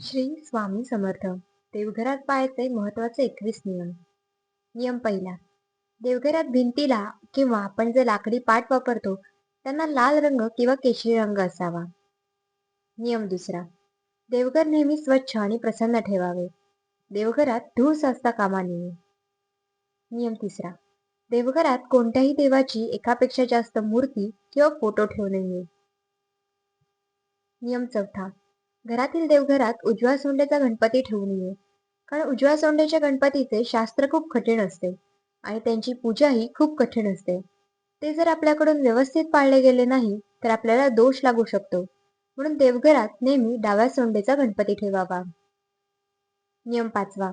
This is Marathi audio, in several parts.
श्री स्वामी समर्थ. देवघरात पाळायचे महत्त्वाचे एकवीस नियम. नियम पहिला. देवघरात भिंतीला किंवा आपण जे लाकडी पाट वापरतो त्यांना लाल रंग किंवा केशरी रंग असावा. नियम दुसरा. देवघर नेहमी स्वच्छ आणि प्रसन्न ठेवावे. देवघरात धूस असता कामा नये. नियम तिसरा. देवघरात कोणत्याही देवाची एकापेक्षा जास्त मूर्ती किंवा फोटो ठेवू नये. नियम चौथा. घरातील देवघरात उजव्या सोंड्याचा गणपती ठेवू नये कारण उजव्या सोंड्याच्या गणपतीचे शास्त्र खूप कठीण असते आणि त्यांची पूजाही खूप कठीण असते. ते जर आपल्याकडून व्यवस्थित पाळले गेले नाही तर आपल्याला दोष लागू शकतो. म्हणून देवघरात नेहमी डाव्या सोंडेचा गणपती ठेवावा. नियम पाचवा.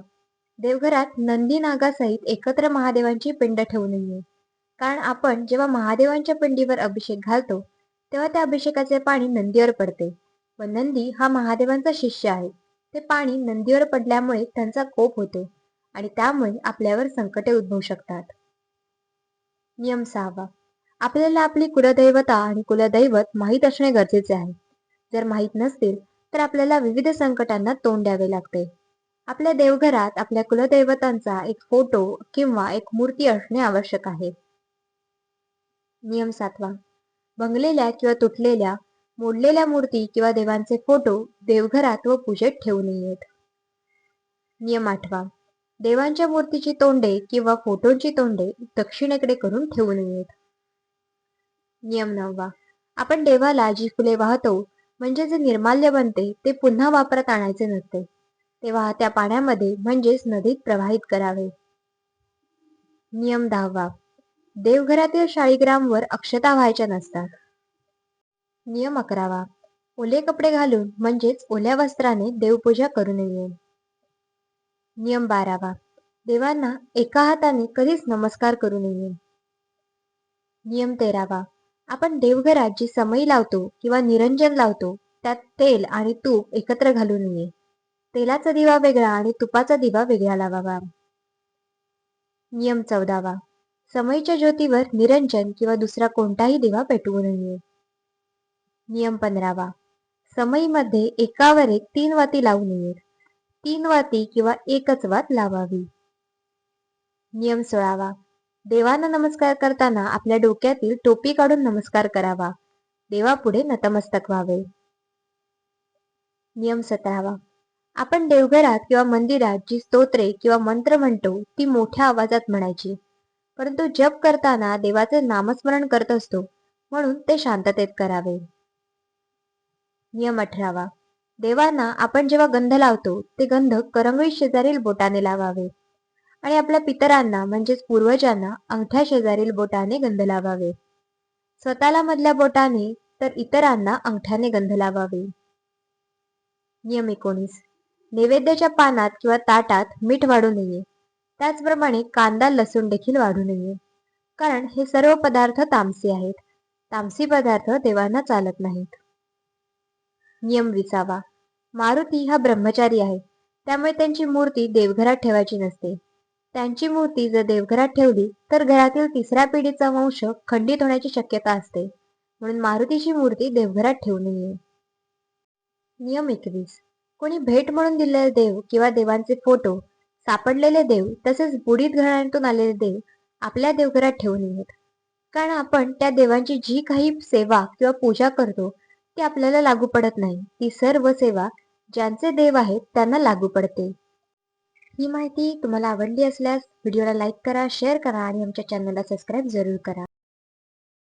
देवघरात नंदी नागासहित एकत्र महादेवांची पिंड ठेवू नये कारण आपण जेव्हा महादेवांच्या पिंडीवर अभिषेक घालतो तेव्हा त्या अभिषेकाचे पाणी नंदीवर पडते. व नंदी हा महादेवांचा शिष्य आहे. ते पाणी नंदीवर पडल्यामुळे त्यांचा कोप होतो आणि त्यामुळे आपल्यावर संकटे उद्भवू शकतात. नियम सहावा. आपल्याला आपली कुलदैवता आणि कुलदैवत माहीत असणे गरजेचे आहे. जर माहीत नसतील तर आपल्याला विविध संकटांना तोंड द्यावे लागते. आपल्या देवघरात आपल्या कुलदैवतांचा एक फोटो किंवा एक मूर्ती असणे आवश्यक आहे. नियम सातवा. भंगलेल्या किंवा तुटलेल्या मोडलेल्या मूर्ती किंवा देवांचे फोटो देवघरात व पूजेत ठेवू नयेत नियम आठवा. देवांच्या मूर्तीची तोंडे किंवा फोटोंची तोंडे दक्षिणेकडे करून ठेवू नयेत नियम नववा. आपण देवाला जी फुले वाहतो म्हणजे जे निर्माल्य बनते ते पुन्हा वापरात आणायचे नसते. ते वाहत्या पाण्यामध्ये म्हणजेच नदीत प्रवाहित करावे. नियम दहावा. देवघरातील शाळीग्रामवर अक्षता व्हायच्या नसतात. नियम अकरावा ओले कपडे घालून म्हणजेच ओल्या वस्त्राने देवपूजा करू नये. नियम बारावा. देवांना एका हाताने कधीच नमस्कार करू नये. नियम तेरावा. आपण देवघरात जी समई लावतो किंवा निरंजन लावतो त्यात तेल आणि तूप एकत्र घालू नये. तेलाचा दिवा वेगळा आणि तुपाचा दिवा वेगळा लावावा. नियम चौदावा. समईच्या ज्योतीवर निरंजन किंवा दुसरा कोणताही दिवा पेटवू नये. नियम पंधरावा. समईमध्ये एकावर एक तीन वाती लावू नयेत. तीन वाती किंवा एकच वात लावावी. नियम सोळावा. देवांना नमस्कार करताना आपल्या डोक्यातील टोपी काढून नमस्कार करावा. देवापुढे नतमस्तक व्हावे. नियम सतरावा. आपण देवघरात किंवा मंदिरात जी स्तोत्रे किंवा मंत्र म्हणतो ती मोठ्या आवाजात म्हणायची. परंतु जप करताना देवाचे नामस्मरण करत असतो म्हणून ते शांततेत करावे. नियम अठरावा देवांना आपण जेव्हा गंध लावतो ते गंध करंगळी शेजारील बोटाने लावावे. आणि आपल्या पितरांना म्हणजेच पूर्वजांना अंगठ्या शेजारील बोटाने गंध लावावे. स्वतःला मधल्या बोटाने तर इतरांना अंगठ्याने गंध लावावे. नियम एकोणीस. नैवेद्याच्या पानात किंवा ताटात मीठ वाढू नये. त्याचप्रमाणे कांदा लसूण देखील वाढू नये. कारण हे सर्व पदार्थ तामसी आहेत. तामसी पदार्थ देवांना चालत नाहीत. नियम विसावा मारुती हा ब्रह्मचारी आहे. त्यामुळे त्यांची मूर्ती देवघरात ठेवायची नसते. त्यांची मूर्ती जर देवघरात ठेवली तर घरातील तिसऱ्या पिढीचा वंश खंडित होण्याची शक्यता असते. म्हणून मारुतीची मूर्ती देवघरात ठेवू नये नियम एकवीस. कोणी भेट म्हणून दिलेले देव किंवा देवांचे फोटो सापडलेले देव तसेच बुडीत घराण्यातून आलेले देव आपल्या देवघरात ठेवू नयेत कारण आपण त्या देवांची जी काही सेवा किंवा पूजा करतो ती आपल्याला लागू पडत नाही. ती सर्व सेवा ज्यांचे देव आहेत त्यांना लागू पडते. ही माहिती तुम्हाला आवडली असल्यास व्हिडिओला लाईक करा शेअर करा आणि आमच्या चॅनलला सबस्क्राईब जरूर करा.